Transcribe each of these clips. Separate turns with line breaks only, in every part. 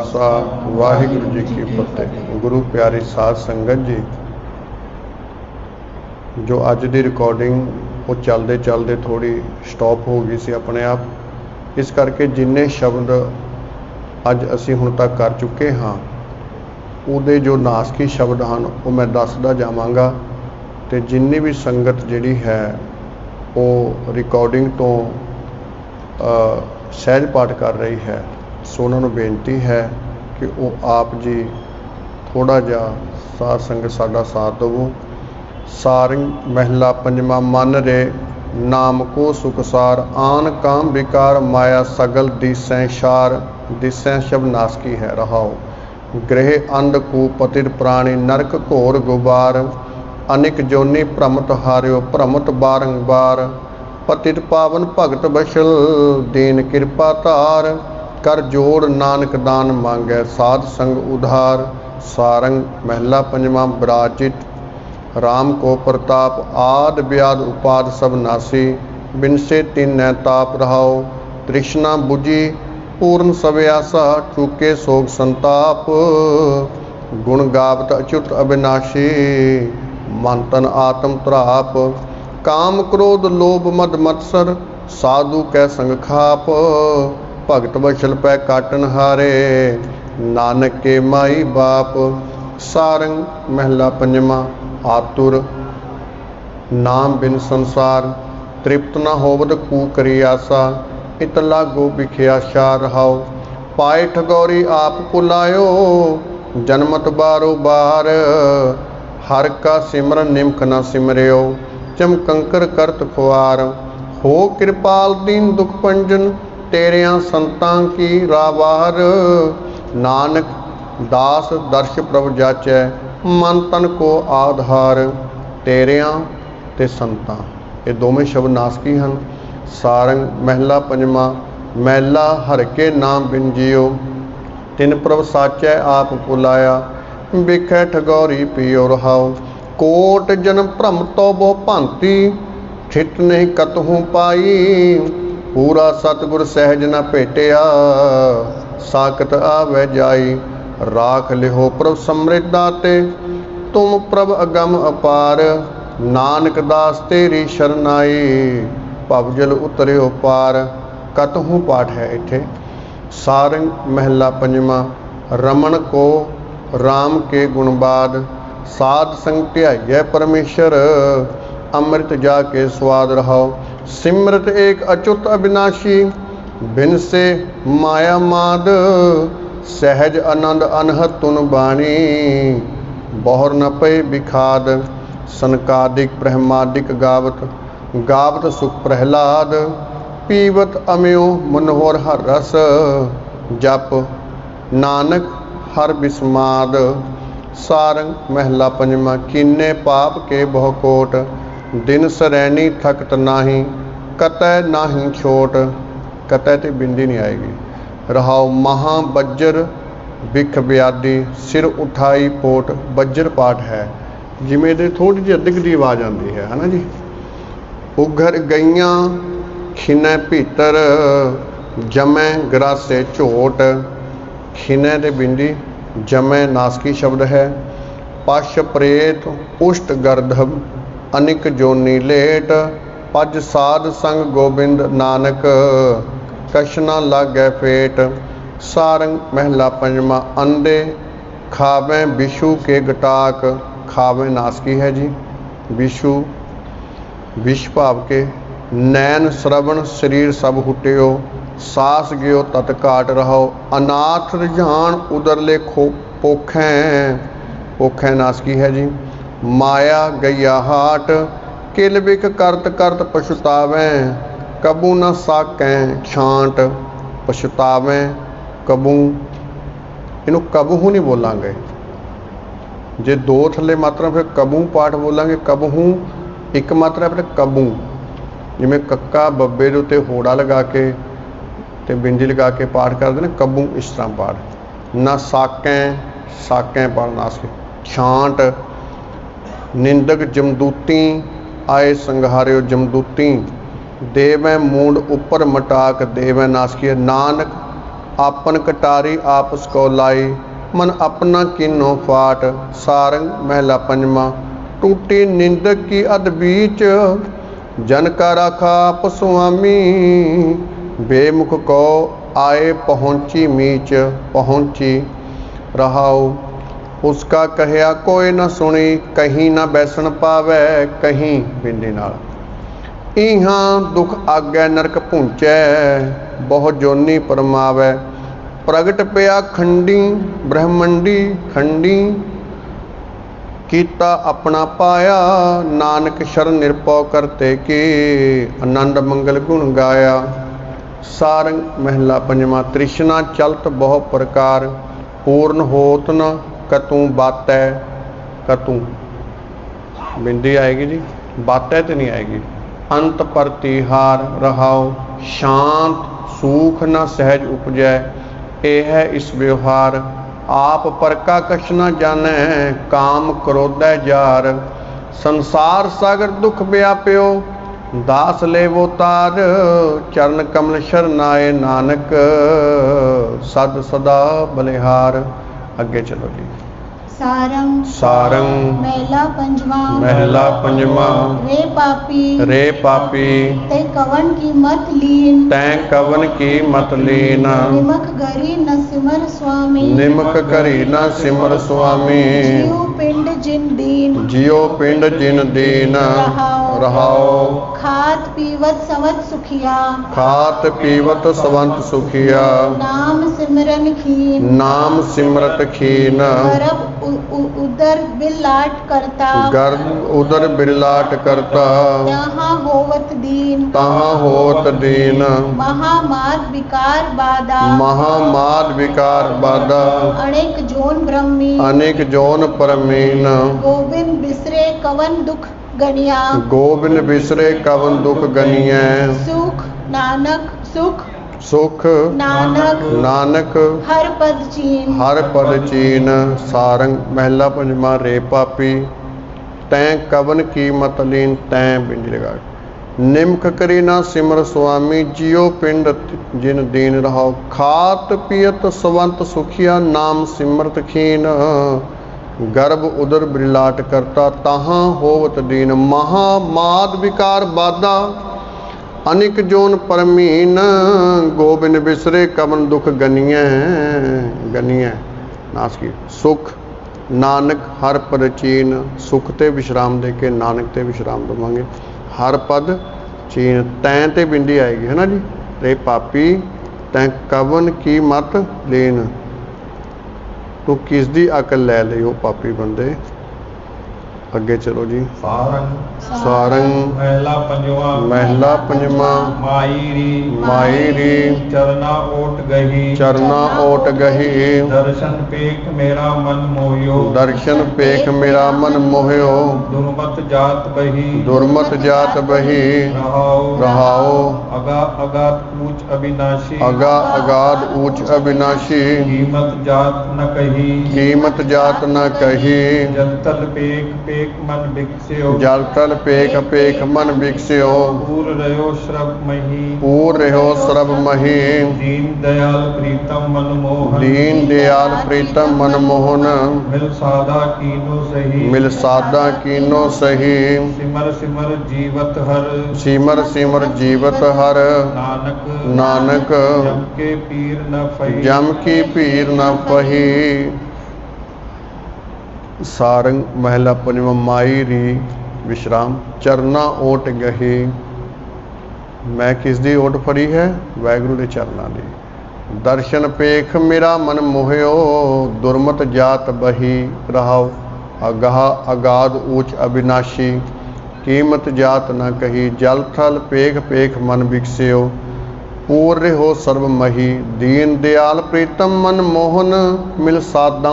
ਖਾਲਸਾ, ਵਾਹਿਗੁਰੂ ਜੀ ਕੀ ਫਤਿਹ। ਗੁਰੂ ਪਿਆਰੇ ਸਾਧ ਸੰਗਤ ਜੀ, ਜੋ ਅੱਜ ਦੀ ਰਿਕਾਰਡਿੰਗ ਉਹ ਚੱਲਦੇ ਚੱਲਦੇ ਥੋੜੀ ਸਟਾਪ ਹੋ ਗਈ ਸੀ ਆਪਣੇ ਆਪ। ਇਸ ਕਰਕੇ ਜਿੰਨੇ ਸ਼ਬਦ ਅੱਜ ਅਸੀਂ ਹੁਣ ਤੱਕ ਕਰ ਚੁੱਕੇ ਹਾਂ, ਉਹਦੇ ਜੋ ਨਾਸਕੀ ਸ਼ਬਦ ਹਨ, ਉਹ ਮੈਂ ਦੱਸਦਾ ਜਾਵਾਂਗਾ। ਤੇ ਜਿੰਨੀ ਵੀ ਸੰਗਤ ਜਿਹੜੀ ਹੈ, ਉਹ ਰਿਕਾਰਡਿੰਗ ਤੋਂ ਸਹਿਜ ਪਾਠ ਕਰ ਰਹੀ ਹੈ। ਸੋ ਉਹਨਾਂ ਨੂੰ ਬੇਨਤੀ ਹੈ ਕਿ ਉਹ ਆਪ ਜੀ ਥੋੜਾ ਜਿਹਾ ਸਾਧ ਸੰਗਤ ਸਾਡਾ ਸਾਥ ਦੇਵੋ। ਸਾਰਿੰਗ ਮਹਿਲਾ ਪੰਜਵਾਂ ਮਨ ਰੇ, ਨਾਮ ਕੋ ਸੁਖਸਾਰ ਆਨ ਕਾਮ ਵਿਕਾਰ ਮਾਇਆ ਸਗਲ ਦਿਸੈ ਸ਼ਾਰ, ਦਿਸੈ ਸ਼ਬ ਨਾਸਕੀ ਹੈ ਰਹਾਓ ਗ੍ਰਹਿ ਅੰਧ ਕੂ ਪਤਿਰ ਪ੍ਰਾਣੀ ਨਰਕ ਘੋਰ ਗੁਬਾਰ, ਅਨਿਕ ਜੋਨੀ ਭ੍ਰਮਤ ਹਾਰਿਓ ਭ੍ਰਮਤ ਬਾਰੰਬਾਰ ਪਤਿਤ ਪਾਵਨ ਭਗਤ ਬਸ਼ਲ, ਦੀਨ ਕਿਰਪਾ ਧਾਰ ਕਰ ਜੋੜ ਨਾਨਕ ਦਾਨ ਮੰਗੈ, ਸਾਧ ਸੰਗ ਉਧਾਰ, ਸਾਰੰਗ ਮਹਿਲਾ ਪੰਜਵਾਂ ਬਰਾਜਿਤ, ਰਾਮ ਕੋ ਪ੍ਰਤਾਪ, ਆਦ ਬਿਆਦ ਉਪਾਦ ਸਭ ਨਾਸੀ ਬਿਨਸੇ ਤਿਨੈ ਤਾਪ ਰਹਾਓ ਤ੍ਰਿਸ਼ਨਾ 부ਜੀ ਪੂਰਨ ਸਵਿਆਸਾ ਚੁਕੇ ਸੋਗ ਸੰਤਾਪ, ਗੁਣ ਗਾਵਤ ਅਚੁੱਤ ਅਬਿਨਾਸ਼ੀ, ਮਨ ਤਨ ਆਤਮ ਤਰਾਪ ਕਾਮ ਕ੍ਰੋਧ ਲੋਭ ਮਦ ਮਤਸਰ, ਸਾਧੂ ਕੈ ਸੰਗ ਖਾਪ ਭਗਤ ਬਛਲ ਪੈ ਕਾਟਨ ਹਾਰੇ। ਨਾਨਕ ਕੇ ਮਾਈ ਬਾਪ, ਸਾਰੰਗ ਮਹਿਲਾ ਪੰਜਵਾਂ, ਆਤੁਰ। ਨਾਮ ਬਿਨ ਸੰਸਾਰ, ਤ੍ਰਿਪਤ ਨਾ ਹੋਵਦ ਕੂ ਕਰੀ ਆਸਾ। ਇਤ ਲਾਗੋ ਵਿਖਿਆ ਸ਼ਾ ਰਹਾਉ। ਪਾਏ ਠਗੋਰੀ ਆਪ ਕੁਲਾਇਓ ਜਨਮਤ ਬਾਰੋ ਬਾਰ। ਹਰ ਕਾ ਸਿਮਰਨ ਨਿਮਕ ਨਾ ਸਿਮਰਿਓ, ਚਮਕੰਕਰ ਕਰਤ ਖੁਆਰ। ਹੋ ਕਿਰਪਾਲ ਦੀਨ ਦੁਖ ਪੰਜਨ ਤੇਰਿਆਂ ਸੰਤਾਂ ਕੀ ਰਾਵਾਰ ਨਾਨਕ ਦਾਸ ਦਰਸ਼ ਪ੍ਰਭ ਜਾਚੈ, ਮਨ ਤਨ ਕੋ ਆਧਾਰ। ਤੇਰਿਆਂ ਤੇ ਸੰਤਾਂ, ਇਹ ਦੋਵੇਂ ਸ਼ਬਦ ਨਾਸਕੀ ਹਨ। ਸਾਰੰਗ ਮਹਿਲਾ ਪੰਜਵਾਂ, ਮਹਿਲਾ ਹਰ ਕੇ ਨਾਮ ਬਿਨ ਜਿਉ ਤਿਨ ਪ੍ਰਭ ਸਾਚੈ ਆਪ ਪੁਲਾਇਆ, ਵਿਖੇ ਠਗੋਰੀ ਪੀਓ ਰਹਾਉ ਕੋਟ ਜਨਮ ਭ੍ਰਮ ਤੋ ਬਹੁ ਭਾਂਤੀ ਠਿਟ ਨਹੀਂ ਕਤਹੂ ਪਾਈ। ਪੂਰਾ ਸਤਿਗੁਰ ਸਹਿਜ ਨ ਭੇਟਿਆ, ਸਾਖਤ ਆਵੈ ਜਾਈ। ਰਾਖ ਲਿਹੋ ਪ੍ਰਭ ਸਮਰਿੱਧਾ ਤੇ, ਤੁਮ ਪ੍ਰਭ ਅਗਮ ਅਪਾਰ। ਨਾਨਕ ਦਾਸ ਤੇਰੀ ਸ਼ਰਨਾਈ, ਭਵ ਜਲ ਉਤਰਿਓ ਪਾਰ। ਕਤਹੂ ਪਾਠ ਹੈ ਇੱਥੇ। ਸਾਰੰਗ ਮਹਿਲਾ ਪੰਜਵਾਂ, ਰਮਣ ਕੋ RAM ਕੇ ਗੁਣਬਾਦ ਸਾਧ ਸੰਗ ਧਿਆਈਐ ਪਰਮੇਸ਼ਰ। ਅੰਮ੍ਰਿਤ ਜਾ ਕੇ ਸਵਾਦ ਰਹਾਓ। ਸਿਮਰਤ ਏਕ ਅਚੁਤ ਅਬਿਨਾਸ਼ੀ, ਬਿਨ ਸੇ ਮਾਇਆ ਮਾਦ, ਸਹਿਜ ਆਨੰਦ ਅਨਹਤ ਤੁਨ ਬਾਣੀ। ਬਹੁਰ ਨ ਪਏ ਵਿਖਾਦ ਸੰਕਾਦਿਕ ਬ੍ਰਹਮਾਦਿਕ ਗਾਵਤ ਗਾਵਤ ਸੁਖ ਪ੍ਰਹਿਲਾਦ, ਪੀਵਤ ਅਮਿਓ ਮਨੋਹਰ ਹਰ ਰਸ। ਜਪ ਨਾਨਕ ਹਰ ਬਿਸਮਾਦ, ਸਾਰੰਗ ਮਹਿਲਾ ਪੰਜਵਾਂ, ਕੀਨੇ ਪਾਪ ਕੇ ਬਹੁ ਕੋਟ। ਦਿਨ ਸਰੈਣੀ ਥਕਤ ਨਾਹੀ, ਕਤੈ ਨਾਹੀ ਛੋਟ, ਕਤੈ ਤੇ ਬਿੰਦੀ ਨਹੀਂ ਆਏਗੀ। ਰਹਾਉ ਮਹਾ ਬੱਜਰ ਵਿਖ ਬਿਆਦੀ ਸਿਰ ਉਠਾਈ ਪੋਟ, ਬੱਜਰ ਪਾਠ ਹੈ। ਜਿਵੇਂ ਦੇ ਥੋੜੀ ਜਿਹੀ ਅਧਿਕ ਦੀ ਆਵਾਜ਼ ਆਉਂਦੀ ਹੈ, ਹਨਾ ਜੀ? ਉਘਰ ਗਈਆਂ ਖਿਨੈ ਭੀਤਰ, ਜਮੈ ਗਰਾਸੇ ਝੋਟ। ਖਿਨੈ ਤੇ ਬਿੰਦੀ, ਜਮੈ ਨਾਸਕੀ ਸ਼ਬਦ ਹੈ। ਪਸ਼ ਪ੍ਰੇਤ ਉਸ਼ਟ ਗਰਧਮ ਅਨਿਕ ਜੋਨੀ ਲੇਟ ਪਜ ਸਾਧ ਸੰਗ ਗੋਬਿੰਦ ਨਾਨਕ, ਕਸ਼ਨਾ ਲਾਗੈ ਫੇਟ, ਸਾਰੰਗ ਮਹਿਲਾ ਪੰਜਵਾਂ ਅੰਡੇ, ਖਾਵੇਂ ਵਿਸ਼ੂ ਕੇ ਗਟਾਕ, ਖਾਵੇਂ ਨਾਸਕੀ ਹੈ ਜੀ? ਵਿਸ਼ੂ ਵਿਸ਼ ਭਾਵ ਕੇ, ਨੈਣ ਸ਼ਰਵਣ ਸਰੀਰ ਸਭ ਹੁਟਿਓ, ਸਾਸ ਗਿਓ ਤਤ ਕਾਟ ਰਹੋ, ਅਨਾਥ ਰੁਝਾਨ ਉਦਰਲੇ ਖੋ ਪੋਖੈ ਪੋਖੈ ਨਾਸਕੀ ਹੈ ਜੀ? ਮਾਇਆ ਗਈਆ ਹਾਟ, ਕਿਲ ਬਿਕ ਕਰਤ ਕਰਤ ਪਛਤਾਵੈ, ਕਬੂ ਨ ਸਾਕੈ ਛਾਂਟ ਪਛਤਾਵੈ, ਕਬੂ। ਇਹਨੂੰ ਕਬਹੂ ਨਹੀਂ ਬੋਲਾਂਗੇ। ਜੇ ਦੋ ਥੱਲੇ ਮਾਤਰਾ ਫਿਰ ਕਬੂ ਪਾਠ ਬੋਲਾਂਗੇ ਕਬਹੂ ਇੱਕ ਮਾਤਰਾ ਫਿਰ ਕਬੂ। ਜਿਵੇਂ ਕੱਕਾ ਬੱਬੇ ਦੇ ਉੱਤੇ ਹੋੜਾ ਲਗਾ ਕੇ ਤੇ ਬਿੰਦੀ ਲਗਾ ਕੇ ਪਾਠ ਕਰਦੇ ਨੇ, ਕਬੂ ਇਸ ਤਰ੍ਹਾਂ ਪਾਠ। ਨਾ ਸਾਕੈ ਸਾਕੈ ਪੜ੍ਹ ਨਾਸਕੇ ਛਾਂਟ ਨਿੰਦਕ ਜਮਦੂਤੀ, ਆਏ ਸੰਘਾਰਿਓ ਜਮਦੂਤੀ। ਦੇਵੈ ਮੂੰਡ ਉੱਪਰ ਮਟਾਕ, ਦੇਵੈ ਨਾਸਕੀ ਨਾਨਕ। ਆਪਨ ਕਟਾਰੀ ਆਪਸ ਕੋ ਲਾਈ, ਮਨ ਆਪਣਾ ਕੀਨੋ ਫਾਟ। ਸਾਰੰਗ ਮਹਿਲਾ ਪੰਜਵਾ, ਟੂਟੀ ਨਿੰਦਕ ਕੀ ਅਦ ਬੀਚ। ਜਨ ਕਾ ਰਾਖਾ ਆਪ ਸੁਆਮੀ, ਬੇਮੁਖ ਕੋ ਆਏ ਪਹੁੰਚੀ ਮੀਚ, ਪਹੁੰਚੀ ਰਹਾਉ। ਉਸਕਾ ਕਹਿਆ, ਕੋਈ ਨਾ ਸੁਣੀ, ਕਹੀਂ ਨਾ ਬੈਸਣ ਪਾਵੇ, ਕਹੀਂ ਬਿੰਦੀ ਨਾਲ। ਇਹਾਂ ਦੁਖ ਆਗੈ ਨਰਕ ਭੁੰਚੈ, ਬਹੁ ਜੋਨੀ ਪਰਮਾਵੈ। ਪ੍ਰਗਟ ਪਿਆ ਖੰਡੀ, ਬ੍ਰਹਮੰਡੀ ਖੰਡੀ, ਕੀਤਾ ਆਪਣਾ ਪਾਇਆ। ਨਾਨਕ ਸ਼ਰਨ ਨਿਰਪਉ ਕਰਤੇ ਕੀ, ਆਨੰਦ ਮੰਗਲ ਗੁਣ ਗਾਇਆ। ਸਾਰੰਗ ਮਹਿਲਾ ਪੰਜਵਾ, ਤ੍ਰਿਸ਼ਨਾ ਚਲਤ ਬਹੁ ਪ੍ਰਕਾਰ, ਪੂਰਨ ਹੋਤ ਨ ਕਤੂ ਬਾਤੈ, ਕਤੂ। ਬਿੰਦੀ ਆਏਗੀ ਜੀ? ਬਾਤੈ ਤੇ ਨਹੀਂ ਆਏਗੀ। ਅੰਤ ਪ੍ਰਤਿਹਾਰ ਰਹਾਉ, ਸ਼ਾਂਤ ਸੂਖ ਨ ਸਹਿਜ ਉਪਜੈ। ਇਹ ਹੈ ਇਸ ਵਿਵਹਾਰ। ਆਪ ਪਰਕਾ ਕਛ ਨ ਜਾਣੈ, ਕਾਮ ਕ੍ਰੋਧੈ ਜਾਰ। ਸੰਸਾਰ ਸਾਗਰ ਦੁਖ ਵਿਆਪਿਓ, ਦਾਸ ਲੇਵੋ ਤਾਰ। ਚਰਨ ਕਮਲ ਸ਼ਰਨਾਏ ਨਾਨਕ, ਸਦ ਸਦਾ ਬਲਿਹਾਰ। ਅੱਗੇ ਚਲੋ ਜੀ।
ਸਾਰੰਗ
ਸਾਰੰਗ
ਮਹਿਲਾ ਪੰਜਵਾ
ਮਹਿਲਾ ਪੰਜਵਾ
ਰੇ ਪਾਪੀ
ਰੇ ਪਾਪੀ
ਤੇ ਕਵਨ ਕੀ ਮਤ ਲੀਨ?
ਤੈਂ ਕਵਨ ਕੀ ਮਤ ਲੀਨ?
ਨਿਮਕ ਗਰੀ ਨ ਸਿਮਰ ਸੁਆਮੀ।
ਨਿਮਕ ਕਰੀ ਨਾ ਸਿਮਰ ਸੁਆਮੀ।
ਜੀਉ ਪਿੰਡ ਜਿਨ ਦੀਨ
ਜਿਉ ਪਿੰਡ ਜਿਨ ਦੀਨ
ਰਹਾਉ।
ਰਹਾਉ
ਖਾਤ ਪੀਵਤ ਸਵਤ ਸੁਖਿਆ
ਖਾਤ ਪੀਵਤ ਸਵੰਤ ਸੁਖੀਆ
ਨਾਮ ਸਿਮਰਨ ਖੀਨ
ਨਾਮ ਸਿਮਰਤ ਖੀਨ
ਗਰਭ ਉ- ਉ- ਉਦਰ ਬਿਲਾਟ ਕਰਤਾ
ਗਰਦ ਉਦਰ ਬਿਰਲਾਟ ਕਰਤਾ
ਤਹਾਂ ਹੋਵਤ ਦੀਨ
ਤਾਹਾਂ ਹੋਤ ਦੀਨ
ਮਹਾਮਾਦ ਵਿਕਾਰ ਬਾਦਾ
ਮਹਾ ਮਾਦ ਵਿਕਾਰ ਬਾਦਾ
ਅਣੇਕ ਜੋਨ
ਪਰਮੀਨ
ਗੋਬਿੰਦ ਬਿਸਰੇ ਕਵਨ ਦੁਖ ਗਣਿਆ।
ਗੋਬਿੰਦ ਬਿਸਰੇ ਕਵਨ ਦੁਖ ਗਨੀਐ
ਸੁਖ ਨਾਨਕ ਸੁਖ
ਸੁਖ
ਨਾਨਕ।
ਨਾਨਕ।
ਹਰ ਪਦ ਚੀਨ।
ਹਰ ਪਦ ਚੀਨ। ਸਾਰੰਗ ਮਹਿਲਾ ਪੰਜਵਾ ਰੇ ਪਾਪੀ। ਤੈਂ ਕਵਨ ਕੀ ਮਤ ਲੀਨ ਤੈਂ ਬਿੰਦ ਲਗਾ। ਨਿਮਕ ਕਰੀ ਨਾ ਸਿਮਰ ਸੁਆਮੀ ਜਿਉ ਪਿੰਡ ਜਿਨ ਦੀਨ ਰਹਾਉ। ਖਾਤ ਪੀਤ ਸਵੰਤ ਸੁਖੀਆ ਨਾਮ ਸਿਮਰਤ ਖੀਨ। ਗਰਭ ਉਦਰ ਬ੍ਰਿਲਾਟ ਕਰਤਾ, ਤਾਹਾਂ ਹੋਵਤ ਦੀਨ ਮਹਾ ਮਾਦ ਵਿਕਾਰ ਬਾਦਾ। ਅਨਿਕ ਜੋਨ ਪਰਮੀਨ, ਗੋਬਿੰਦ ਬਿਸਰੇ ਕਵਨ ਦੁਖ ਗਨੀਐ ਗਨੀਐ। ਨਾਸ ਕੀ, ਸੁਖ, ਨਾਨਕ ਹਰ ਪ੍ਰਚੀਨ ਸੁਖ ਤੇ ਵਿਸ਼ਰਾਮ ਦੇ ਕੇ ਨਾਨਕ ਤੇ ਵਿਸ਼ਰਾਮ ਦਵਾਂਗੇ। ਹਰ ਪਦ ਚੀਨ, ਤੈ ਤੇ ਬਿੰਦੀ ਆਏਗੀ, ਹੈ ਨਾ ਜੀ? ਤੇ ਪਾਪੀ, ਤੈ ਕਵਨ ਕੀ ਮਤ ਲੈਨ? ਤੂੰ ਕਿਸ ਦੀ ਅਕਲ ਲੈ ਲਈ ਉਹ ਪਾਪੀ ਬੰਦੇ? ਅੱਗੇ ਚਲੋ ਜੀ।
ਸਾਰੰਗ।
ਸਾਰੰਗ।
ਮਹਿਲਾ ਪੰਜਵਾ।
ਮਹਿਲਾ ਪੰਜਵਾ।
ਮਾਈ ਰੀ
ਮਾਈ ਰੀ
ਚਰਨਾ ਓਟ ਗਹੀ।
ਚਰਨਾ ਓਟ ਗਹੀ।
ਦਰਸ਼ਨ ਪੇਖ ਮੇਰਾ ਮਨ ਮੋਹਿਓ।
ਦਰਸ਼ਨ ਪੇਖ ਮੇਰਾ ਮਨ ਮੋਹਿਓ।
ਦੁਰਮਤ ਜਾਤ ਬਹੀ।
ਦੁਰਮਤ ਜਾਤ ਬਹੀ।
ਰਹਾਉ
ਰਹਾਉ
ਅਗਾ ਅਗਾਤ ਊਚ ਅਬਿਨਾਸ਼ੀ
ਅਗਾ ਊਚ ਅਬਿਨਾਸ਼ੀ
ਕੀਮਤ ਜਾਤ ਨ ਕਹੀ।
ਕੀਮਤ ਜਾਤ ਨ ਕਹੀ।
ਜੰਤਲ ਪੇਖ ਪੇਖ ਮਨ ਬਿਕਸਿਓ
ਜਲ ਤਲ ਪੇਖ ਪੇਖ ਮਨ ਵਿਕਸਿਓ।
ਪੂਰ ਰਿਓ ਸ਼ਰਬ ਮਹੀ।
ਪੂਰ ਰਹਿਓ ਸਰਬ ਮਹੀ।
ਦੀਨ ਦਇਆਲ ਪ੍ਰੀਤਮ ਮਨ ਮੋਹਨ।
ਦੀਨ ਦਿਆਲ ਪ੍ਰੀਤਮ ਮਨ ਮੋਹਨ।
ਮਿਲ ਸਾਦਾ ਕੀਨੋ ਸਹੀ।
ਮਿਲ ਸਾਦਾ ਕੀਨੋ ਸਹੀ।
ਸਿਮਰ ਸਿਮਰ ਜੀਵਤ ਹਰ।
ਸਿਮਰ ਸਿਮਰ ਜੀਵਤ ਹਰ।
ਨਾਨਕ।
ਨਾਨਕ।
ਜਮ ਕੇ ਪੀਰ ਨ ਫਈ
ਜਮ ਕੀ ਭੀਰ ਨ ਪਹੀ ਸਾਰੰਗ ਮਹਿਲਾ ਪੰਜਵਾ ਮਾਈ ਰੀ ਵਿਸ਼ਰਾਮ, ਚਰਨਾ ਓਟ ਗਹੀ। ਮੈਂ ਕਿਸ ਦੀ ਓਟ ਫੜੀ ਹੈ? ਵਾਹਿਗੁਰੂ ਦੇ ਚਰਨਾਂ ਦੀ। ਦਰਸ਼ਨ ਪੇਖ ਮੇਰਾ ਮਨ ਮੋਹਿਓ, ਦੁਰਮਤ ਜਾਤ ਬਹੀ ਰਹਾਉ ਅਗਾਹ ਅਗਾਧ ਊਚ ਅਬਿਨਾਸ਼ੀ, ਕੀਮਤ ਜਾਤ ਨਾ ਕਹੀ। ਜਲ ਥਲ ਪੇਖ ਪੇਖ ਮਨ ਵਿਕਸਿਓ, ਪੂਰ ਰਹਿਓ ਸਰਬ ਮਹੀ। ਦੀਨ ਦਿਆਲ ਪ੍ਰੀਤਮ ਮਨ ਮੋਹਨ, ਮਿਲ ਸਾਦਾ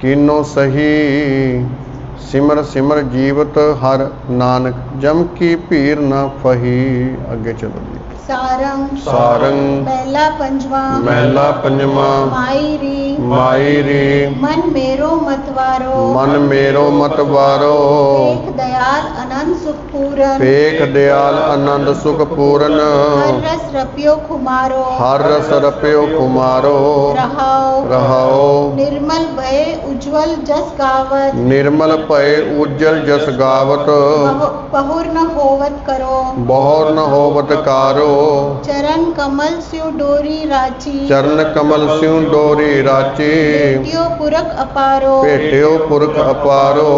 ਕੀਨੋ ਸਹੀ ਸਿਮਰ ਸਿਮਰ ਜੀਵਤ ਹਰ ਨਾਨਕ ਜਮ ਕੀ ਭੀਰ ਨਾ ਫਹੀ ਅੱਗੇ ਚਲੋ
ਸਾਰੰਗ
ਸਾਰੰਗ
ਪਹਿਲਾ ਪੰਜਵਾ
ਮਹਿਲਾ ਪੰਜਵਾ
ਮਾਈ ਰੀ
ਮਾਈ ਰੀ
ਮਨ ਮੇਰੋ ਮਤਵਾਰੋ
ਮਨ ਮੇਰੋ ਮਤ ਵਾਰੋ।
ਦੇਖ ਦਇਆਲ ਅਨੰਦ ਸੁਖ ਪੂਰਨ
ਵੇਖ ਦਿਆਲ ਆਨੰਦ ਸੁਖ ਪੂਰਨ।
ਹਰ ਰਸ ਰਪਿਓ ਖੁਮਾਰੋ
ਹਰ ਰਸ ਰਪਿਓ ਕੁਮਾਰੋ
ਰਹਾਓ
ਰਹਾਓ।
ਨਿਰਮਲ ਭਏ ਉਜਵਲ ਜਸ ਗਾਵਤ।
ਨਿਰਮਲ ਭਏ ਉਜਲ ਜਸ ਗਾਵਤ।
ਪਹੁਰ ਨ ਹੋਵਤ ਕਰੋ।
ਬਹੁਰ ਹੋਵਤ ਕਾਰੋ।
चरण कमल स्यु डोरी राची।
चरण कमल स्यु डोरी राची।
भेटियो पुरख अपारो।
भेटियो पुरख अपारो।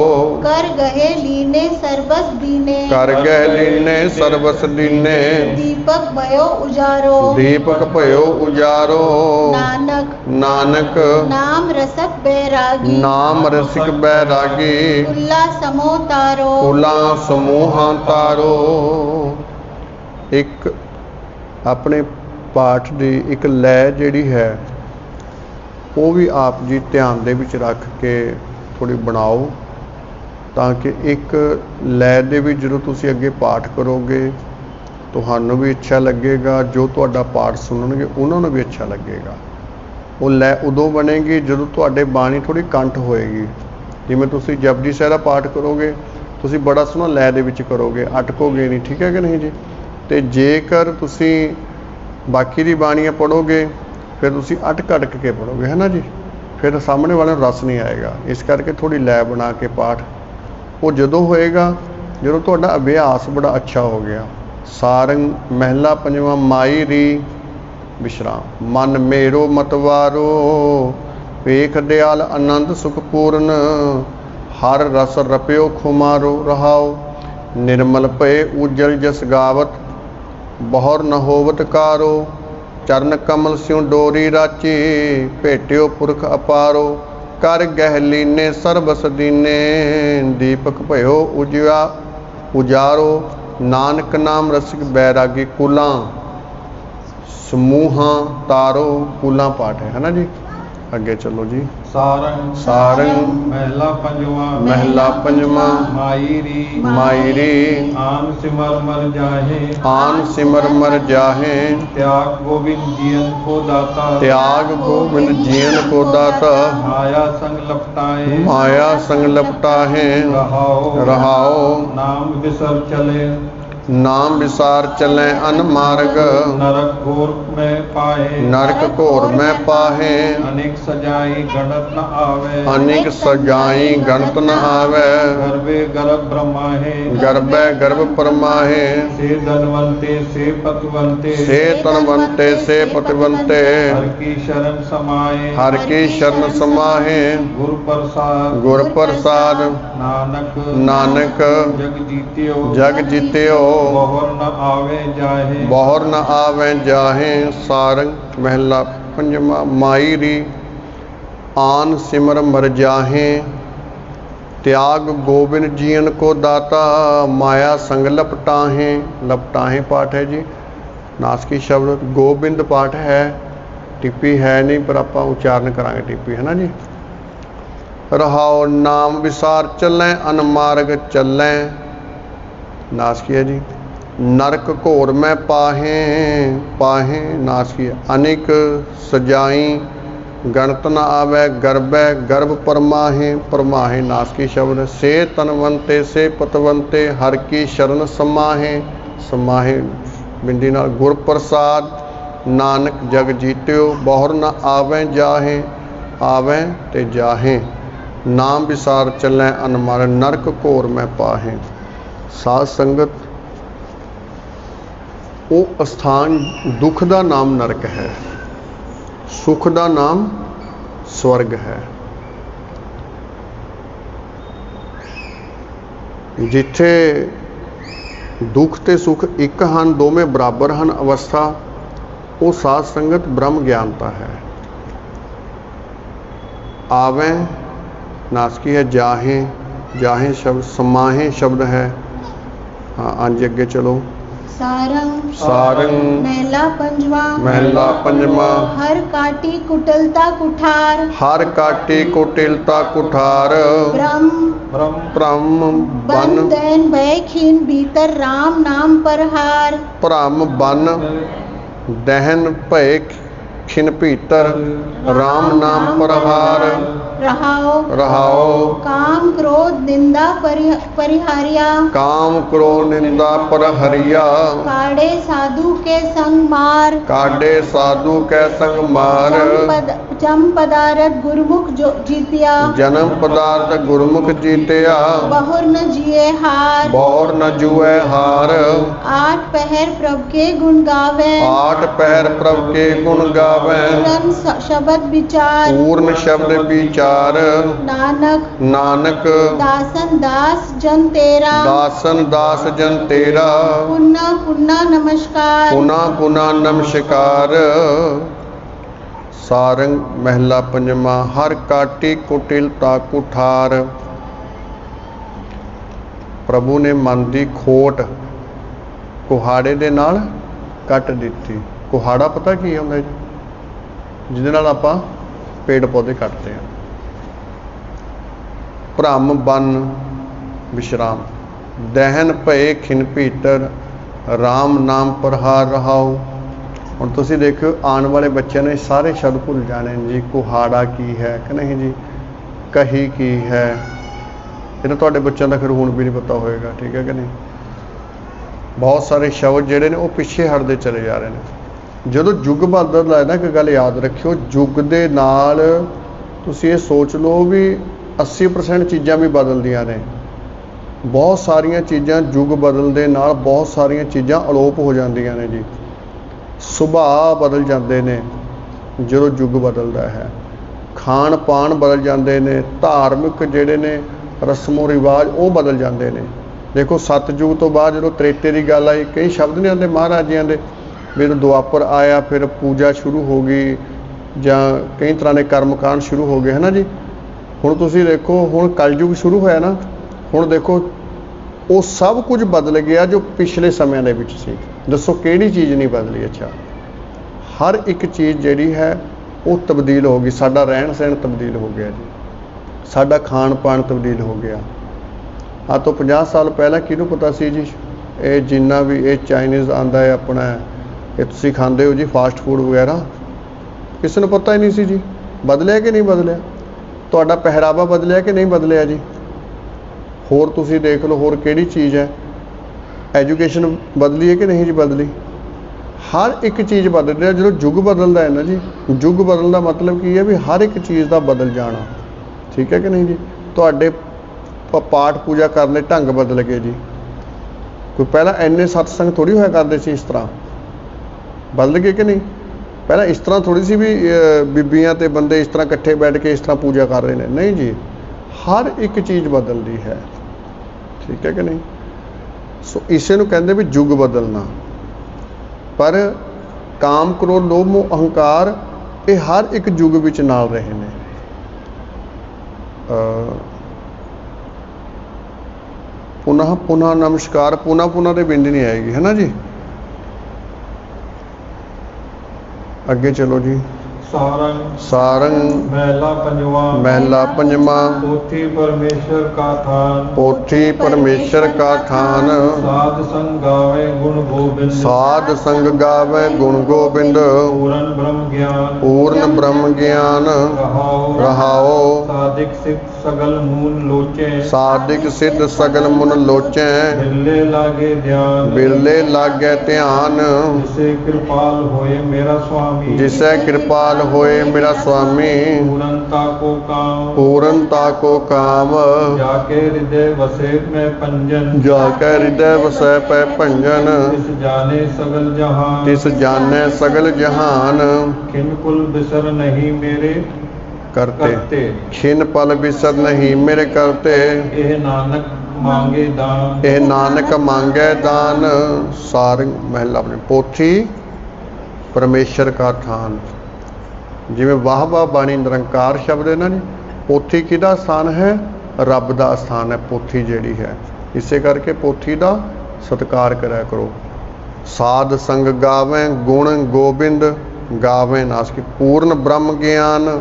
कर गहे लीने सर्वस दीने।
कर गहे लीने सर्वस दीने।
दीपक भयो उजारो।
दीपक भयो उजारो।
नानक।
नानक।
नाम रसक बैरागी।
नाम रसिक बैरागी।
उल्ला समो तारो।
उल्ला समूह तारो। एक ਆਪਣੇ ਪਾਠ ਦੀ ਇੱਕ ਲੈ ਜਿਹੜੀ ਹੈ, ਉਹ ਵੀ ਆਪ ਜੀ ਧਿਆਨ ਦੇ ਵਿੱਚ ਰੱਖ ਕੇ ਥੋੜੀ ਬਣਾਓ, ਤਾਂ ਕਿ ਇੱਕ ਲੈ ਦੇ ਵਿੱਚ ਜਦੋਂ ਤੁਸੀਂ ਅੱਗੇ ਪਾਠ ਕਰੋਗੇ, ਤੁਹਾਨੂੰ ਵੀ ਅੱਛਾ ਲੱਗੇਗਾ, ਜੋ ਤੁਹਾਡਾ ਪਾਠ ਸੁਣਨਗੇ, ਉਹਨਾਂ ਨੂੰ ਵੀ ਅੱਛਾ ਲੱਗੇਗਾ। ਉਹ ਲੈ ਉਦੋਂ ਬਣੇਗੀ ਜਦੋਂ ਤੁਹਾਡੇ ਬਾਣੀ ਥੋੜੀ ਕੰਠ ਹੋਏਗੀ। ਜਿਵੇਂ ਤੁਸੀਂ ਜਪਜੀ ਸਾਹਿਬ ਦਾ ਪਾਠ ਕਰੋਗੇ, ਤੁਸੀਂ ਬੜਾ ਸੋਹਣਾ ਲੈ ਦੇ ਵਿੱਚ ਕਰੋਗੇ, ਅਟਕੋਗੇ ਨਹੀਂ, ਠੀਕ ਹੈ ਕਿ ਨਹੀਂ ਜੀ? ਤੇ ਜੇਕਰ ਤੁਸੀਂ ਬਾਕੀ ਦੀ ਬਾਣੀਆਂ ਪੜੋਗੇ ਫਿਰ ਤੁਸੀਂ ਅਟਕ ਅਟਕ ਕੇ ਪੜੋਗੇ ਹੈ ਨਾ ਜੀ? ਫਿਰ ਸਾਹਮਣੇ ਵਾਲੇ ਨੂੰ ਰਸ ਨਹੀਂ ਆਏਗਾ। ਇਸ ਕਰਕੇ ਥੋੜੀ ਲੈ ਬਣਾ ਕੇ ਪਾਠ। ਉਹ ਜਦੋਂ ਹੋਏਗਾ, ਜਦੋਂ ਤੁਹਾਡਾ ਅਭਿਆਸ ਬੜਾ ਅੱਛਾ ਹੋ ਗਿਆ, ਸਾਰੰਗ ਮਹਿਲਾ ਪੰਜਵਾਂ, ਮਾਈ ਰੀ ਵਿਸ਼ਰਾਮ। ਮਨ ਮੇਰੋ ਮਤਵਾਰੋ ਵੇਖ ਦਿਆਲ ਆਨੰਦ ਸੁਖ ਪੂਰਨ ਹਰ ਰਸ ਰਪਿਓ ਖੁਮਾਰੋ ਰਹਾਓ। ਨਿਰਮਲ ਭਏ ਉਜਲ ਜਸ ਗਾਵਤ ਬਹੁਰ ਨ ਹੋਵਤ ਕਾਰੋ, ਚਰਨ ਕਮਲ ਸਿਉ ਡੋਰੀ ਰਾਚੀ, ਭੇਟਿਓ ਪੁਰਖ ਅਪਾਰੋ, ਕਰ ਗਹਿ ਲੀਨੇ ਸਰਬਸ ਦੀਪਕ ਭਇਓ ਉਜਿਆ ਉਜਾਰੋ, ਨਾਨਕ ਨਾਮ ਰਸਿਕ ਬੈਰਾਗੀ ਕੁਲਾਂ, ਸਮੂਹਾਂ ਤਾਰੋ ਕੁਲਾਂ ਪਾਠ ਹੈ ਹੈ ਜੀ? ਅੱਗੇ ਚੱਲੋ ਜੀ।
ਸਾਰੰਗ
ਸਾਰੰਗ
ਮਹਿਲਾ ਪੰਜਵਾ
ਮਹਿਲਾ ਪੰਜਵਾਂ
ਮਾਈ ਰੀ
ਮਾਇਰੀ
ਆਨ ਸਿਮਰ ਮਰ ਜਾਹੇ
ਆਨ ਸਿਮਰ ਮਰ ਜਾਹੇ।
ਤਿਆਗ ਗੋਬਿੰਦ ਜੀਨ ਕੋ ਦਾਤਾ
ਤਿਆਗ ਗੋਬਿੰਦ ਜੀਨ ਕੋ ਦਾਤਾ।
ਮਾਇਆ ਸੰਗ ਲਪਟਾਏ
ਮਾਇਆ ਸੰਗ ਲਪਟਾਹੇ।
ਰਹਾਓ
ਰਹਾਓ।
ਨਾਮ ਵਿਸਰ ਚਲੇ।
ਨਾਮ ਵਿਸਾਰ ਚੱਲੈ ਅਨ ਮਾਰਗ।
ਨਰਕ ਘੋਰ ਮੈਂ ਪਾਏ
ਨਰਕ ਘੋਰ ਮੈਂ ਪਾਹੇ।
ਅਨੇਕ ਸਜਾਈ ਗਣਤ ਨ ਆਵੇ।
ਅਨੇਕ ਸਜਾਈ ਗਣਤ ਨ ਆਵੈ।
ਗਰਵੇ ਗਰਭ ਬ੍ਰਹਮਾਹੇ।
ਗਰਭੈ ਗਰਭ ਪਰਮਾਹੇ।
ਸੇ ਧਨਵੰਤੇ ਸੇ ਪਤਵੰਤੇ।
ਸੇ ਤਨਵੰਤੇ ਸੇ ਪਤਵੰਤੇ।
ਹਰ ਕੀ ਸ਼ਰਨ ਸਮਾਏ
ਹਰ ਕੀ ਸ਼ਰਨ ਸਮਾਹੇ।
ਗੁਰ ਪ੍ਰਸਾਦ।
ਗੁਰ ਪ੍ਰਸਾਦ।
ਨਾਨਕ।
ਨਾਨਕ।
ਜਗ ਜੀਤਿਓ।
ਜਗ ਜੀਤਿਓ।
ਬਹੁਰ ਨ ਆਵੇ ਜਾਹੇ
ਬਹੁਰ ਨ ਆਵੈ ਜਾਹੇ ਸਾਰੰਗ ਮਹਿਲਾ ਪੰਜਵਾਂ ਮਾਈ ਰੀ ਆਨ ਸਿਮਰ ਮਰ ਜਾਹੇ ਤਿਆਗ ਗੋਬਿੰਦ ਜੀਨ ਕੋ ਦਾਤਾ ਮਾਇਆ ਸੰਗ ਲਪਟਾਹੇ ਲਪਟਾਹੇ ਪਾਠ ਹੈ ਜੀ ਨਾਸਕੀ ਸ਼ਬਦ ਗੋਬਿੰਦ ਪਾਠ ਹੈ ਟਿੱਪੀ ਹੈ ਨਹੀਂ ਪਰ ਆਪਾਂ ਉਚਾਰਨ ਕਰਾਂਗੇ ਟਿੱਪੀ ਹੈ ਨਾ ਜੀ ਰਹਾਉ ਨਾਮ ਵਿਸਾਰ ਚੱਲੈ ਅਨਮਾਰਗ ਚੱਲੈ ਨਾਸਕੀ ਹੈ ਜੀ। ਨਰਕ ਘੋਰ ਮੈਂ ਪਾਹੇ ਪਾਹੇ ਨਾਸਕੀ ਅਨੇਕ ਸਜਾਈ, ਗਣਤ ਨ ਆਵੈ, ਗਰਬੈ, ਗਰਭ ਪਰਮਾਹੇ ਪਰਮਾਹੇ ਨਾਸਕੀ ਸ਼ਬਦ। ਸੇ ਤਨਵੰਤੇ, ਸੇ ਪਤਵੰਤੇ, ਹਰ ਕੀ ਸ਼ਰਨ ਸਮਾਹੇ। ਸਮਾਹੇ ਬਿੰਦੀ ਨਾਲ ਗੁਰ ਪ੍ਰਸਾਦ। ਨਾਨਕ ਜਗ ਜੀਤਿਓ, ਬਹੁਰ ਨ ਆਵੈ ਜਾਹੇ, ਆਵੈ ਤੇ ਜਾਹੇ। ਨਾਮ ਵਿਸਾਰ ਚੱਲੈ ਅਨਮਰ, ਨਰਕ ਘੋਰ ਮੈਂ ਪਾਹੇ। ਸਾਧ ਸੰਗਤ ਉਹ ਅਸਥਾਨ ਦੁੱਖ ਦਾ ਨਾਮ ਨਰਕ ਹੈ ਸੁਖ ਦਾ ਨਾਮ ਸਵਰਗ ਹੈ ਜਿੱਥੇ ਦੁੱਖ ਤੇ ਸੁਖ ਇੱਕ ਹਨ ਦੋਵੇਂ ਬਰਾਬਰ ਹਨ ਅਵਸਥਾ ਉਹ ਸਾਧ ਸੰਗਤ ਬ੍ਰਹਮ ਗਿਆਨਤਾ ਹੈ ਆਵੇਂ ਨਾਸਕੀ ਹੈ ਜਾਹੇ ਜਾਹੇ ਸ਼ਬਦ ਸਮਾਹੇ ਸ਼ਬਦ ਹੈ ਹਾਂ ਅੰਜ ਅੱਗੇ ਚਲੋ। ਸਾਰੰਗ ਮਹਿਲਾ ਪੰਜਵਾ
ਹਰ ਕਾਟੀ ਕੁਟਲਤਾ ਕੁਠਾਰ।
ਹਰ ਕਾਟੀ ਕੁਟਲਤਾ ਕੁਠਾਰ।
ਬ੍ਰਹਮ
ਬ੍ਰਹਮ।
ਬ੍ਰਹਮ
ਬਨ
ਤੈਨ ਬੈ ਖੀਨ ਭੀਤਰ ਨਾਮ ਪਰਹਾਰ।
ਬ੍ਰਹਮ ਬਨ। ਦਹਨ ਭੈ ਖਿਨ ਭੀਤਰ। ਰਾਮ ਨਾਮ ਪਰਹਾਰ।
रहाओ।
रहाओ।
काम क्रोध निंदा परिहारिया।
काम क्रोध निंदा परहरिया।
काढ़े साधु के संग मार।
काढ़े साधु के संग मार।
जन्म पदार्थ गुरुमुख जीतिया।
जन्म पदार्थ गुरुमुख जीतिया।
बहुर न जिए हार।
बहुर न जुए हार।
आठ पहर प्रभु के गुण गावे।
आठ पहर प्रभु के गुण
गावे। पूर्ण शब्द विचार।
पूर्ण शब्द विचार।
ਕਾਰ
ਨਾਨਕ।
ਨਾਨਕ। ਦਾਸਨ ਦਾਸ ਜਨ ਤੇਰਾ।
ਦਾਸਨ ਦਾਸ ਜਨ ਤੇਰਾ।
ਪੁਨਾ ਪੁਨਾ ਨਮਸਕਾਰ।
ਪੁਨਾ ਪੁਨਾ ਨਮਸਕਾਰ। ਸਾਰੰਗ ਮਹਿਲਾ ਪੰਜਵਾ ਹਰ ਕਾਟੀ ਕੁਟਿਲ ਤਾ ਕੁਠਾਰ ਪ੍ਰਭੂ ਨੇ ਮਨ ਦੀ ਖੋਟ ਕੁਹਾੜੇ ਦੇ ਨਾਲ ਕੱਟ ਦਿੱਤੀ। ਕੁਹਾੜਾ ਪਤਾ ਕੀ ਹੁੰਦਾ ਜੀ? ਜਿਹਦੇ ਨਾਲ ਆਪਾਂ ਪੇੜ ਪੌਦੇ ਕੱਟਦੇ ਆ ਭ੍ਰਮ ਬਨ ਵਿਸ਼ਰਾਮ। ਦਹਿਨ ਭਏ ਖਿਨ ਭੀਤਰ RAM ਨਾਮ ਪ੍ਰਹਾਰ ਰਹਾਉ। ਹੁਣ ਤੁਸੀਂ ਦੇਖਿਓ, ਆਉਣ ਵਾਲੇ ਬੱਚਿਆਂ ਨੇ ਸਾਰੇ ਸ਼ਬਦ ਭੁੱਲ ਜਾਣੇ ਨੇ ਜੀ, ਕੁਹਾੜਾ ਕੀ ਹੈ ਕਿ ਨਹੀਂ ਜੀ? ਕਹੀ ਕੀ ਹੈ? ਇਹਨਾਂ ਤੁਹਾਡੇ ਬੱਚਿਆਂ ਦਾ ਫਿਰ ਹੁਣ ਵੀ ਨਹੀਂ ਪਤਾ ਹੋਏਗਾ, ਠੀਕ ਹੈ ਕਿ ਨਹੀਂ? ਬਹੁਤ ਸਾਰੇ ਸ਼ਬਦ ਜਿਹੜੇ ਨੇ ਉਹ ਪਿੱਛੇ ਹਟਦੇ ਚਲੇ ਜਾ ਰਹੇ ਨੇ। ਜਦੋਂ ਯੁੱਗ ਬਦਲਦਾ ਹੈ ਨਾ ਇੱਕ ਗੱਲ ਯਾਦ ਰੱਖਿਓ ਯੁੱਗ ਦੇ ਨਾਲ ਤੁਸੀਂ ਇਹ ਸੋਚ ਲਓ ਵੀ 80% ਚੀਜ਼ਾਂ ਵੀ ਬਦਲਦੀਆਂ ਨੇ। ਬਹੁਤ ਸਾਰੀਆਂ ਚੀਜ਼ਾਂ ਯੁੱਗ ਬਦਲਦੇ ਨਾਲ ਬਹੁਤ ਸਾਰੀਆਂ ਚੀਜ਼ਾਂ ਅਲੋਪ ਹੋ ਜਾਂਦੀਆਂ ਨੇ ਜੀ। ਸੁਭਾਅ ਬਦਲ ਜਾਂਦੇ ਨੇ, ਜਦੋਂ ਯੁੱਗ ਬਦਲਦਾ ਹੈ। ਖਾਣ ਪਾਣ ਬਦਲ ਜਾਂਦੇ ਨੇ, ਧਾਰਮਿਕ ਜਿਹੜੇ ਨੇ, ਰਸਮੋ ਰਿਵਾਜ ਉਹ ਬਦਲ ਜਾਂਦੇ ਨੇ। ਦੇਖੋ ਸਤਜੁਗ ਤੋਂ ਬਾਅਦ ਜਦੋਂ ਤ੍ਰੇਤੇ ਦੀ ਗੱਲ ਆਈ, ਕਈ ਸ਼ਬਦ ਨਹੀਂ ਆਉਂਦੇ ਮਹਾਰਾਜਿਆਂ ਦੇ, ਵੀ ਜਦੋਂ ਦੁਆਪਰ ਆਇਆ, ਫਿਰ ਪੂਜਾ ਸ਼ੁਰੂ ਹੋ ਗਈ ਜਾਂ ਕਈ ਤਰ੍ਹਾਂ ਦੇ ਕਰਮਕਾਂਡ ਸ਼ੁਰੂ ਹੋ ਗਏ ਹੈ ਨਾ ਜੀ? ਹੁਣ ਤੁਸੀਂ ਦੇਖੋ, ਹੁਣ ਕਲਯੁਗ ਸ਼ੁਰੂ ਹੋਇਆ ਨਾ, ਹੁਣ ਦੇਖੋ, ਉਹ ਸਭ ਕੁਝ ਬਦਲ ਗਿਆ ਜੋ ਪਿਛਲੇ ਸਮਿਆਂ ਦੇ ਵਿੱਚ ਸੀ। ਦੱਸੋ ਕਿਹੜੀ ਚੀਜ਼ ਨਹੀਂ ਬਦਲੀ ਅੱਛਾ? ਹਰ ਇੱਕ ਚੀਜ਼ ਜਿਹੜੀ ਹੈ, ਉਹ ਤਬਦੀਲ ਹੋ ਗਈ। ਸਾਡਾ ਰਹਿਣ ਸਹਿਣ ਤਬਦੀਲ ਹੋ ਗਿਆ ਜੀ। ਸਾਡਾ ਖਾਣ ਪਾਣ ਤਬਦੀਲ ਹੋ ਗਿਆ। ਆ ਤੋਂ 50 ਸਾਲ ਪਹਿਲਾਂ ਕਿਹਨੂੰ ਪਤਾ ਸੀ ਜੀ? ਇਹ ਜਿੰਨਾ ਵੀ ਇਹ ਚਾਈਨੀਜ਼ ਆਂਦਾ ਹੈ ਆਪਣਾ, ਇਹ ਤੁਸੀਂ ਖਾਂਦੇ ਹੋ ਜੀ, ਫਾਸਟ ਫੂਡ ਵਗੈਰਾ। ਕਿਸੇ ਨੂੰ ਪਤਾ ਹੀ ਨਹੀਂ ਸੀ ਜੀ। ਬਦਲਿਆ ਕਿ ਨਹੀਂ ਬਦਲਿਆ? ਤੁਹਾਡਾ ਪਹਿਰਾਵਾ ਬਦਲਿਆ ਕਿ ਨਹੀਂ ਬਦਲਿਆ ਜੀ? ਹੋਰ ਤੁਸੀਂ ਦੇਖ ਲਓ, ਹੋਰ ਕਿਹੜੀ ਚੀਜ਼ ਹੈ? ਐਜੂਕੇਸ਼ਨ ਬਦਲੀ ਹੈ ਕਿ ਨਹੀਂ ਜੀ ਬਦਲੀ? ਹਰ ਇੱਕ ਚੀਜ਼ ਬਦਲ ਰਿਹਾ, ਜਦੋਂ ਯੁੱਗ ਬਦਲਦਾ ਹੈ ਨਾ ਜੀ, ਯੁੱਗ ਬਦਲਣ ਦਾ ਮਤਲਬ ਕੀ ਹੈ ਵੀ ਹਰ ਇੱਕ ਚੀਜ਼ ਦਾ ਬਦਲ ਜਾਣਾ। ਠੀਕ ਹੈ ਕਿ ਨਹੀਂ ਜੀ? ਤੁਹਾਡੇ ਪਾਠ ਪੂਜਾ ਕਰਨ ਦੇ ਢੰਗ ਬਦਲ ਗਏ ਜੀ। ਕੋਈ ਪਹਿਲਾਂ ਐਨੇ ਸਤਸੰਗ ਥੋੜੀ ਹੋਇਆ ਕਰਦੇ ਸੀ ਇਸ ਤਰ੍ਹਾਂ? ਬਦਲ ਗਏ ਕਿ ਨਹੀਂ? ਪਹਿਲਾਂ ਇਸ ਤਰ੍ਹਾਂ ਥੋੜੀ ਸੀ ਵੀ ਬੀਬੀਆਂ ਤੇ ਬੰਦੇ ਇਸ ਤਰ੍ਹਾਂ ਇਕੱਠੇ ਬੈਠ ਕੇ ਇਸ ਤਰ੍ਹਾਂ ਪੂਜਾ ਕਰ ਰਹੇ ਨੇ। ਨਹੀਂ ਜੀ, ਹਰ ਇੱਕ ਚੀਜ਼ ਬਦਲਦੀ ਹੈ। ਠੀਕ ਹੈ ਕਿ ਨਹੀਂ? ਸੋ ਇਸੇ ਨੂੰ ਕਹਿੰਦੇ ਵੀ ਯੁੱਗ ਬਦਲਣਾ। ਪਰ ਕਾਮ, ਕ੍ਰੋਧ, ਲੋਭ, ਮੋਹ, ਅਹੰਕਾਰ ਇਹ ਹਰ ਇੱਕ ਯੁੱਗ ਵਿੱਚ ਨਾਲ ਰਹੇ ਨੇ। ਅ ਪੁਨः ਪੁਨः ਨਮਸਕਾਰ ਪੁਨः ਪੁਨः ਦੇ ਬਿੰਦ ਨਹੀਂ ਆਏਗੀ, ਹੈ ਨਾ ਜੀ? ਅੱਗੇ ਚਲੋ ਜੀ।
ਸਾਰੰਗ
ਸਾਰੰਗ
ਮਹਿਲਾ ਪੰਜਵਾ
ਮਹਿਲਾ ਪੰਜਵਾਂ
ਪੋਥੀ ਪਰਮੇਸ਼ਰ ਕਾ ਥਾਨ
ਪੋਥੀ ਪਰਮੇਸ਼ਰ ਕਾ ਥਾਨ।
ਸਾਧ ਸੰਗ ਗਾਵੇ ਗੁਣ ਗੋਬਿੰਦ।
ਸਾਧ ਸੰਗ ਗਾਵੇ ਗੁਣ ਗੋਬਿੰਦ।
ਪੂਰਨ ਬ੍ਰਹਮ ਗਿਆਨ।
ਪੂਰਨ ਬ੍ਰਹਮ ਗਿਆਨ। ਰਹਾਓ।
ਸਾਧਿਕ ਸਿੱਖ ਸਗਲ ਮੂਲ ਲੋਚੇ।
ਸਾਧਿਕ ਸਿੱਧ ਸਗਲ ਮੁਨ ਲੋਚੈ।
ਬਿਰਲੇ ਲਾਗੇ ਧਿਆਨ।
ਬਿਰਲੇ ਲਾਗੈ ਧਿਆਨ।
ਜਿਸੇ ਕਿਰਪਾਲ ਹੋਏ ਮੇਰਾ ਸੁਆਮੀ।
ਜਿਸੈ ਕਿਰਪਾਲ ਹੋਏ ਮੇਰਾ ਸੁਆਮੀ।
ਪੂਰਨਤਾ ਕੋ ਕਾਮ।
ਪੂਰਨਤਾ ਕੋ ਕਾਮ।
ਜਾ ਕੇ ਹਿਰਦੇ ਵਸੇ ਮੈਂ ਪੰਜਨ
ਜਾ ਕੈ ਹਿਰਦੈ ਵਸੈ ਪੈ ਭੰਜਨ।
ਤਿਸ ਜਾਣੇ ਸਗਲ ਜਹਾਨ।
ਤਿਸ ਜਾਣੈ ਸਗਲ ਜਹਾਨ।
ਕਿਨ ਕੁਲ ਬਿਸਰ ਨਹੀਂ ਮੇਰੇ
ਕਰਤੇ। ਖਿਨ ਪਲ ਬਿਸਰ ਨਹੀਂ ਮੇਰੇ ਕਰਤੇ।
ਇਹ ਨਾਨਕ ਮੰਗੇ ਦਾਨ।
ਇਹ ਨਾਨਕ ਮੰਗੈ ਦਾਨ। ਸਾਰੰਗ ਮਹਿਲਾ ਆਪਣੇ ਪੋਥੀ ਪਰਮੇਸ਼ਰ ਕਾ ਥਾਨ। ਜਿਵੇਂ ਵਾਹ ਵਾਹ ਬਾਣੀ ਨਿਰੰਕਾਰ ਸ਼ਬਦ ਇਹਨਾਂ ਨਾ ਜੀ ਪੋਥੀ ਕਿਹਦਾ ਸਥਾਨ ਹੈ? ਰੱਬ ਦਾ ਸਥਾਨ ਹੈ, ਪੋਥੀ ਜਿਹੜੀ ਹੈ। ਇਸੇ ਕਰਕੇ ਪੋਥੀ ਦਾ ਸਤਿਕਾਰ ਕਰਿਆ ਕਰੋ। ਸਾਧ ਸੰਗ ਗਾਵੇਂ, ਗੁਣ ਗੋਬਿੰਦ, ਗਾਵੇਂ ਨਾਸ ਕੀ ਪੂਰਨ ਬ੍ਰਹਮ ਗਿਆਨ।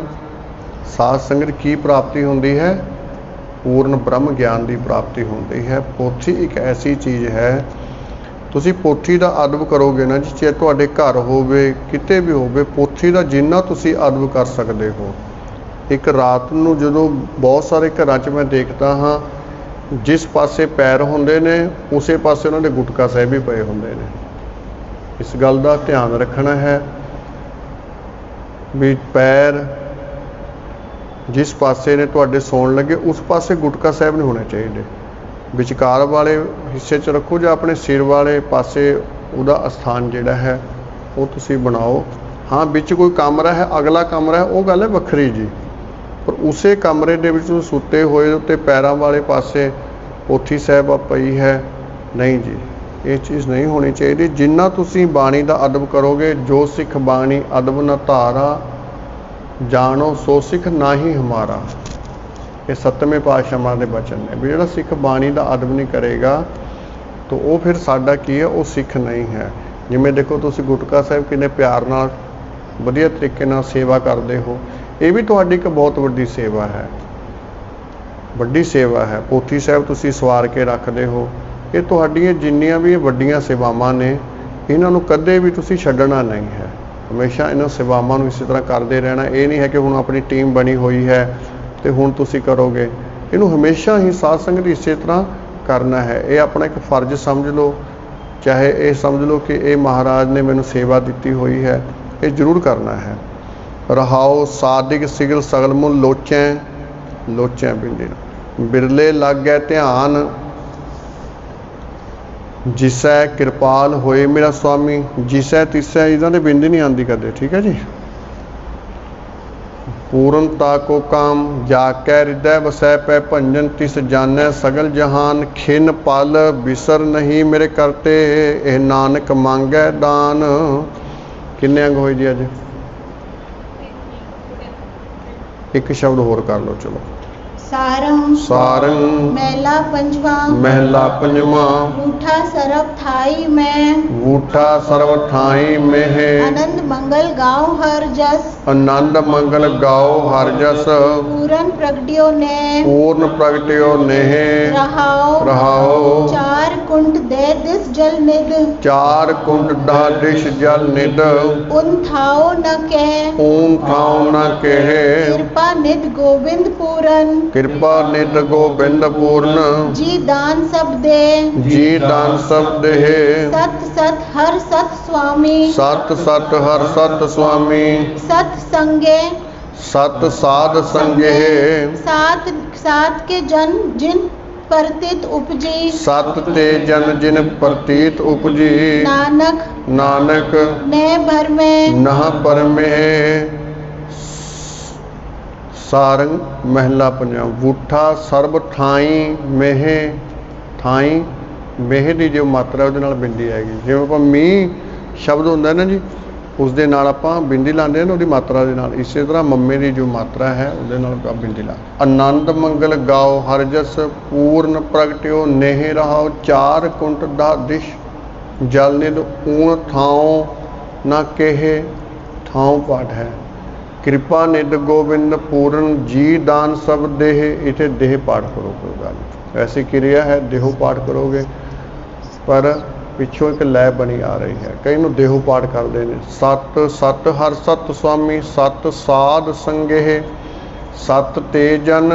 ਸਾਧ ਸੰਗਤ ਕੀ ਪ੍ਰਾਪਤੀ ਹੁੰਦੀ ਹੈ? ਪੂਰਨ ਬ੍ਰਹਮ ਗਿਆਨ ਦੀ ਪ੍ਰਾਪਤੀ ਹੁੰਦੀ ਹੈ। ਪੋਥੀ ਇੱਕ ਐਸੀ ਚੀਜ਼ ਹੈ ਤੁਸੀਂ ਪੋਥੀ ਦਾ ਅਦਬ ਕਰੋਗੇ ਨਾ ਜੀ ਚਾਹੇ ਤੁਹਾਡੇ ਘਰ ਹੋਵੇ, ਕਿਤੇ ਵੀ ਹੋਵੇ, ਪੋਥੀ ਦਾ ਜਿੰਨਾ ਤੁਸੀਂ ਅਦਬ ਕਰ ਸਕਦੇ ਹੋ। ਇੱਕ ਰਾਤ ਨੂੰ ਜਦੋਂ ਬਹੁਤ ਸਾਰੇ ਘਰਾਂ 'ਚ ਮੈਂ ਦੇਖਦਾ ਹਾਂ, ਜਿਸ ਪਾਸੇ ਪੈਰ ਹੁੰਦੇ ਨੇ, ਉਸੇ ਪਾਸੇ ਉਹਨਾਂ ਦੇ ਗੁਟਕਾ ਸਾਹਿਬ ਵੀ ਪਏ ਹੁੰਦੇ ਨੇ। ਇਸ ਗੱਲ ਦਾ ਧਿਆਨ ਰੱਖਣਾ ਹੈ ਵੀ ਪੈਰ ਜਿਸ ਪਾਸੇ ਨੇ ਤੁਹਾਡੇ ਸੌਣ ਲੱਗੇ, ਉਸ ਪਾਸੇ ਗੁਟਕਾ ਸਾਹਿਬ ਨਹੀਂ ਹੋਣੇ ਚਾਹੀਦੇ। ਵਿਚਕਾਰ ਵਾਲੇ ਹਿੱਸੇ 'ਚ ਰੱਖੋ ਜਾਂ ਆਪਣੇ ਸਿਰ ਵਾਲੇ ਪਾਸੇ ਉਹਦਾ ਅਸਥਾਨ ਜਿਹੜਾ ਹੈ, ਉਹ ਤੁਸੀਂ ਬਣਾਓ। ਹਾਂ, ਵਿੱਚ ਕੋਈ ਕਮਰਾ ਹੈ, ਅਗਲਾ ਕਮਰਾ ਹੈ, ਉਹ ਗੱਲ ਹੈ ਵੱਖਰੀ ਜੀ। ਪਰ ਉਸੇ ਕਮਰੇ ਦੇ ਵਿੱਚ ਤੁਸੀਂ ਸੁੱਤੇ ਹੋਏ ਉੱਤੇ ਪੈਰਾਂ ਵਾਲੇ ਪਾਸੇ ਪੋਥੀ ਸਾਹਿਬ ਪਈ ਹੈ। ਨਹੀਂ ਜੀ, ਇਹ ਚੀਜ਼ ਨਹੀਂ ਹੋਣੀ ਚਾਹੀਦੀ। ਜਿੰਨਾ ਤੁਸੀਂ ਬਾਣੀ ਦਾ ਅਦਬ ਕਰੋਗੇ, ਜੋ ਸਿੱਖ ਬਾਣੀ ਅਦਬ ਨਾ ਧਾਰਾ ਜਾਣੋ, ਸੋ ਸਿੱਖ ਨਾਹੀ ਹਮਾਰਾ। ਇਹ ਸੱਤਵੇਂ ਪਾਤਸ਼ਾਹ ਮਹਾਰਾਜ ਦੇ ਬਚਨ ਨੇ, ਵੀ ਜਿਹੜਾ ਸਿੱਖ ਬਾਣੀ ਦਾ ਅਦਬ ਨਹੀਂ ਕਰੇਗਾ, ਤਾਂ ਉਹ ਫਿਰ ਸਾਡਾ ਕੀ ਹੈ? ਉਹ ਸਿੱਖ ਨਹੀਂ ਹੈ। ਜਿਵੇਂ ਦੇਖੋ ਤੁਸੀਂ ਗੁਟਕਾ ਸਾਹਿਬ ਕਿੰਨੇ ਪਿਆਰ ਨਾਲ, ਵਧੀਆ ਤਰੀਕੇ ਨਾਲ ਸੇਵਾ ਕਰਦੇ ਹੋ, ਇਹ ਵੀ ਤੁਹਾਡੀ ਇੱਕ ਬਹੁਤ ਵੱਡੀ ਸੇਵਾ ਹੈ। ਵੱਡੀ ਸੇਵਾ ਹੈ। ਪੋਥੀ ਸਾਹਿਬ ਤੁਸੀਂ ਸਵਾਰ ਕੇ ਰੱਖਦੇ ਹੋ। ਇਹ ਤੁਹਾਡੀਆਂ ਜਿੰਨੀਆਂ ਵੀ ਵੱਡੀਆਂ ਸੇਵਾਵਾਂ ਨੇ, ਇਹਨਾਂ ਨੂੰ ਕਦੇ ਵੀ ਤੁਸੀਂ ਛੱਡਣਾ ਨਹੀਂ ਹੈ। ਹਮੇਸ਼ਾ ਇਹਨਾਂ ਸੇਵਾਵਾਂ ਨੂੰ ਇਸੇ ਤਰ੍ਹਾਂ ਕਰਦੇ ਰਹਿਣਾ। ਇਹ ਨਹੀਂ ਹੈ ਕਿ ਹੁਣ ਆਪਣੀ ਟੀਮ ਬਣੀ ਹੋਈ ਹੈ ਤੇ ਹੁਣ ਤੁਸੀਂ ਕਰੋਗੇ। ਇਹਨੂੰ ਹਮੇਸ਼ਾ ਹੀ ਸਾਧ ਸੰਗਤ ਇਸੇ ਤਰ੍ਹਾਂ ਕਰਨਾ ਹੈ। ਇਹ ਆਪਣਾ ਇੱਕ ਫਰਜ਼ ਸਮਝ ਲਓ। ਚਾਹੇ ਇਹ ਸਮਝ ਲਓ ਕਿ ਇਹ ਮਹਾਰਾਜ ਨੇ ਮੈਨੂੰ ਸੇਵਾ ਦਿੱਤੀ ਹੋਈ ਹੈ, ਇਹ ਜ਼ਰੂਰ ਕਰਨਾ ਹੈ। ਰਹਾਉ ਸਾਦਿਕ ਸਿਗਲ ਸਗਲ ਮੁ ਲੋਚੈ ਲੋਚੈ ਬਿੰਦੇ ਬਿਰਲੇ ਲੱਗੈ ਧਿਆਨ, ਜਿਸੈ ਕਿਰਪਾਲ ਹੋਏ ਮੇਰਾ ਸੁਆਮੀ ਜਿਸੈ ਤਿਸੈ, ਇਹਨਾਂ ਦੇ ਬਿੰਦ ਨਹੀਂ ਆਂਦੀ ਕਦੇ, ਠੀਕ ਹੈ ਜੀ? ਪੂਰਨਤਾ ਕੋ ਕਾਮ, ਜਾ ਕੈ ਹਿਰਦੈ ਵਸੈ ਪੈ ਭੰਜਨ, ਤਿਸ ਜਾਣੈ ਸਗਲ ਜਹਾਨ। ਖਿਨ ਪਲ ਬਿਸਰ ਨਹੀਂ ਮੇਰੇ ਕਰਤੇ, ਇਹ ਨਾਨਕ ਮੰਗੈ ਦਾਨ। ਕਿੰਨੇ ਅੰਗ ਹੋਏ ਜੀ ਅੱਜ? ਇੱਕ ਸ਼ਬਦ ਹੋਰ ਕਰ ਲਓ, ਚਲੋ।
सारंग
सारंग
महला पंचवा
महला पंचवा
बूठा सर्व थाई में।
बूठा सरव थाई में।
है आनंद मंगल गाओ हर जस।
आनंद मंगल गाओ हर जस।
पूरन प्रगटियो ने।
पूर्ण प्रगटियो ने।
रहाओ।
रहाओ।
चार कुंड दे दिस जल निद
चार कुंड दा दिश जल निद
उन थाओ न के
उन थाओ न कहे।
कृपा निद गोविंद पूरन।
कृपा नेत्र को बिंद पूर्ण
जी दान सब दे
जी दान सब है
सत सत हर सत स्वामी
सत सत हर सत स्वामी
सत संगे
सत साध संगे
सात सात के जन जिन प्रतीत उपजी
सत ते जन जिन प्रतीत उपजी
नानक
नानक
ने भर में
न पर में ਸਾਰੰਗ ਮਹਿਲਾ ਪੰਜਾ ਬੂਠਾ ਸਰਬ ਥਾਈ ਮੇਹ ਥਾਈ ਮੇਹ ਦੀ ਜੋ ਮਾਤਰਾ ਉਹਦੇ ਨਾਲ ਬਿੰਦੀ ਆਏਗੀ। ਜਿਵੇਂ ਆਪਾਂ ਮੀਂਹ ਸ਼ਬਦ ਹੁੰਦਾ ਨਾ ਜੀ ਉਸ ਦੇ ਨਾਲ ਆਪਾਂ ਬਿੰਦੀ ਲਾਉਂਦੇ ਹਾਂ ਨਾ ਉਹਦੀ ਮਾਤਰਾ ਦੇ ਨਾਲ। ਇਸੇ ਤਰ੍ਹਾਂ ਮੰਮੇ ਦੀ ਜੋ ਮਾਤਰਾ ਹੈ, ਉਹਦੇ ਨਾਲ ਆਪਾਂ ਬਿੰਦੀ ਲਾ ਆਨੰਦ ਮੰਗਲ ਗਾਓ ਹਰਜਸ ਪੂਰਨ ਪ੍ਰਗਟਿਓ, ਨੇਹ ਰਹਾਓ, ਚਾਰ ਕੁੰਟ ਦਾ ਦਿਸ਼। ਜਲ ਨਿਦ ਊਣ ਥਾਉ ਨਾ ਕਹੇ, ਥਾਉ ਪਾਠ ਹੈ। ਕਿਰਪਾ ਨਿਦ ਗੋਬਿੰਦ ਪੂਰਨ ਜੀ ਦਾਨ ਸਭ ਦੇਹ, ਇਥੇ ਦੇਹ ਪਾਠ ਕਰੋ ਕੋਈ ਗੱਲ ਐਸੀ ਕਿਰਿਆ ਹੈ, ਦੇਹੋ ਪਾਠ ਕਰੋਗੇ। ਪਰ ਪਿੱਛੋਂ ਇੱਕ ਲੈ ਬਣੀ ਆ ਰਹੀ ਹੈ। ਕਈ ਨੂੰ ਦੇਹੋ ਪਾਠ ਕਰਦੇ ਨੇ। ਸਤ ਸਤ ਹਰ ਸਤ ਸੁਆਮੀ ਸਤ ਸਾਧ ਸੰਗੇਹ। ਸਤ ਤੇ ਜਨ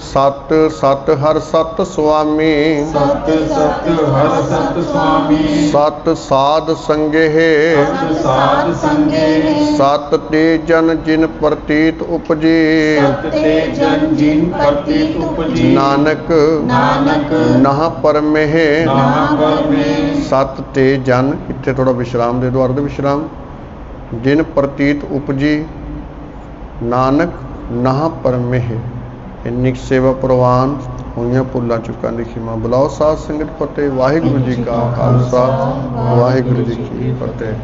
ਸਤ ਸਤ ਹਰ ਸਤ ਸੁਆਮੀ।
ਸਤ ਸਤ ਹਰ ਸਤ ਸੁਆਮੀ।
ਸਤ ਸਾਧ ਸੰਗੇਹ।
ਸਤ ਸਾਧ ਸੰਗੇ
ਸਤ ਤੇ ਜਨ ਜਿਨ ਪ੍ਰਤੀਤ ਉਪਜੀ।
ਸਤ ਤੇ ਜਨ ਜਿਨ ਪ੍ਰਤੀਤ ਉਪਜੀ।
ਨਾਨਕ
ਨਾਨਕ
ਨਹ ਪਰਮੇਹ।
ਨਾਮ ਪਰਮੇ
ਸਤ ਤੇ ਜਨ ਇੱਥੇ ਥੋੜਾ ਵਿਸ਼ਰਾਮ ਦੇ ਦਿਓ ਅਰਧ ਵਿਸ਼ਰਾਮ। ਜਿਨ ਪ੍ਰਤੀਤ ਉਪਜੀ। ਨਾਨਕ ਨਹ ਪਰਮੇਹ, ਇੰਨੀ ਕੁ ਸੇਵਾ ਪ੍ਰਵਾਨ ਹੋਈਆਂ ਭੁੱਲਾਂ ਚੁੱਕਾਂ ਦੀ ਖਿਮਾ। ਬੁਲਾਓ ਸਾਧ ਸੰਗਤ ਫਤਿਹ, ਵਾਹਿਗੁਰੂ ਜੀ ਕਾ ਖਾਲਸਾ, ਵਾਹਿਗੁਰੂ ਜੀ ਕੀ ਫਤਿਹ।